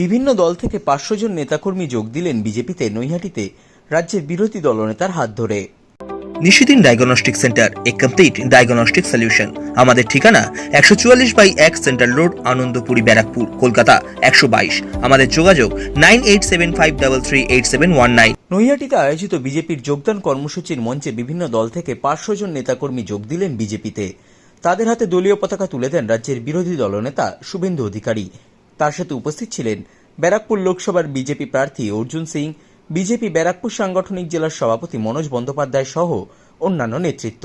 বিভিন্ন দল থেকে পাঁচশো জন নেতাকর্মী যোগ দিলেন বিজেপিতে নৈহাটিতে রাজ্যের বিরোধী দলনেতার হাত ধরে। নিশিদিন ডায়াগনস্টিক সেন্টার এ কমপ্লিট ডায়াগনস্টিক সলিউশন। আমাদের ঠিকানা একশো চুয়াল্লিশ বাই এক সেন্ট্রাল রোড আনন্দপুরি ব্যারাকপুর কলকাতা একশো বাইশ। আমাদের যোগাযোগ nine eight seven five double three eight seven one nine. নৈহাটিতে আয়োজিত বিজেপির যোগদান কর্মসূচির মঞ্চে বিভিন্ন দল থেকে পাঁচশো জন নেতাকর্মী যোগ দিলেন বিজেপিতে। তাদের হাতে দলীয় পতাকা তুলে দেন রাজ্যের বিরোধী দলনেতা শুভেন্দু অধিকারী। তার সাথে উপস্থিত ছিলেন ব্যারাকপুর লোকসভার বিজেপি প্রার্থী অর্জুন সিং, বিজেপি ব্যারাকপুর সাংগঠনিক জেলার সভাপতি মনোজ বন্দ্যোপাধ্যায় সহ অন্যান্য নেতৃত্ব।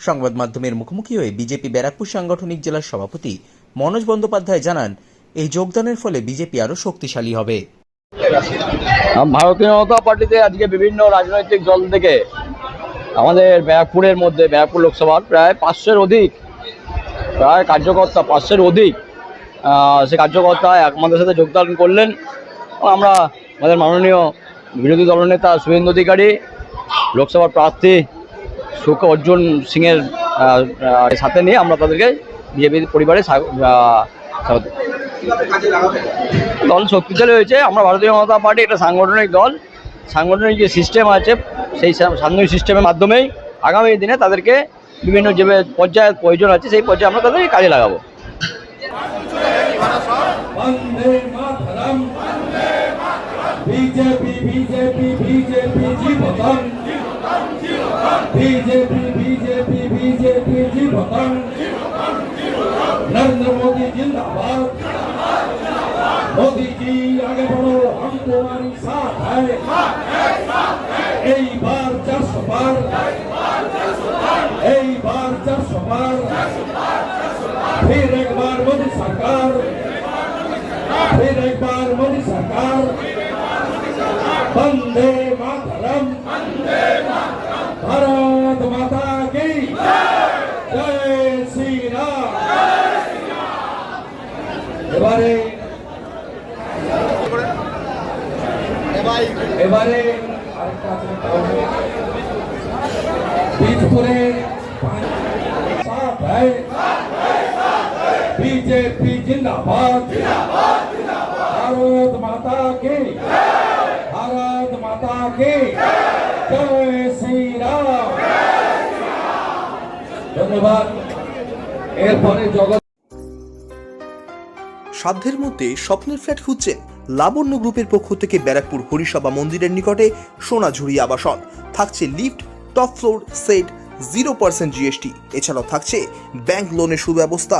সংবাদ মাধ্যমের মুখোমুখি হয়ে বিজেপি ব্যারাকপুর সাংগঠনিক জেলার সভাপতি মনোজ বন্দ্যোপাধ্যায় জানান, এই যোগদানের ফলে বিজেপি আরও শক্তিশালী হবে। ভারতীয় জনতা পার্টিতে আজকে বিভিন্ন রাজনৈতিক দল থেকে আমাদের ব্যারাকপুরের মধ্যে, ব্যারাকপুর লোকসভার প্রায় পাঁচশোর অধিক, প্রায় কার্যকর্তা পাঁচশোর অধিক সে কার্যকর্তা আমাদের সাথে যোগদান করলেন। আমরা আমাদের মাননীয় বিরোধী দলনেতা শুভেন্দু অধিকারী, লোকসভার প্রার্থী সুখ অর্জুন সিংয়ের সাথে নিয়ে আমরা তাদেরকে বিজেপি পরিবারে দল শক্তিশালী হয়েছে। আমরা ভারতীয় জনতা পার্টি একটা সাংগঠনিক দল। সাংগঠনিক যে সিস্টেম আছে, সেই সাংগঠনিক সিস্টেমের মাধ্যমেই আগামী দিনে তাদেরকে বিভিন্ন যে পর্যায়ের প্রয়োজন আছে, সেই পর্যায়ে আমরা তাদেরকে কাজে লাগাবো। Vande Mataram BJP BJP BJP जी भगम बीजेपी बीजेपी बीजेपी जी भगम नरेंद्र मोदी जिंदाबाद मोदी जी आगे बढ़ो हम तुम्हारी साथ है एक बार चार सौ बार एक बार चार सौ बार फिर एक बार मोदी सरकार फिर एक बार मोदी सरकार वंदे मातरम भारत माता की जय श्री राम এবারে এবারে আরেকটা আছে, বীজপুরে সাথ है बीजेपी जिंदाबाद भारत माता की भारत माता की जय श्री राम ধন্যবাদ এরপরে জগৎ সাধ্যের মধ্যে স্বপ্নের ফ্ল্যাট খুঁজছেন লাবণ্য গ্রুপের পক্ষ থেকে ব্যারাকপুর হরিসভা মন্দিরের নিকটে সোনাঝুরি আবাসন থাকছে lift top floor set zero percent GST এছাড়াও থাকছে ব্যাংক লোনের সুব্যবস্থা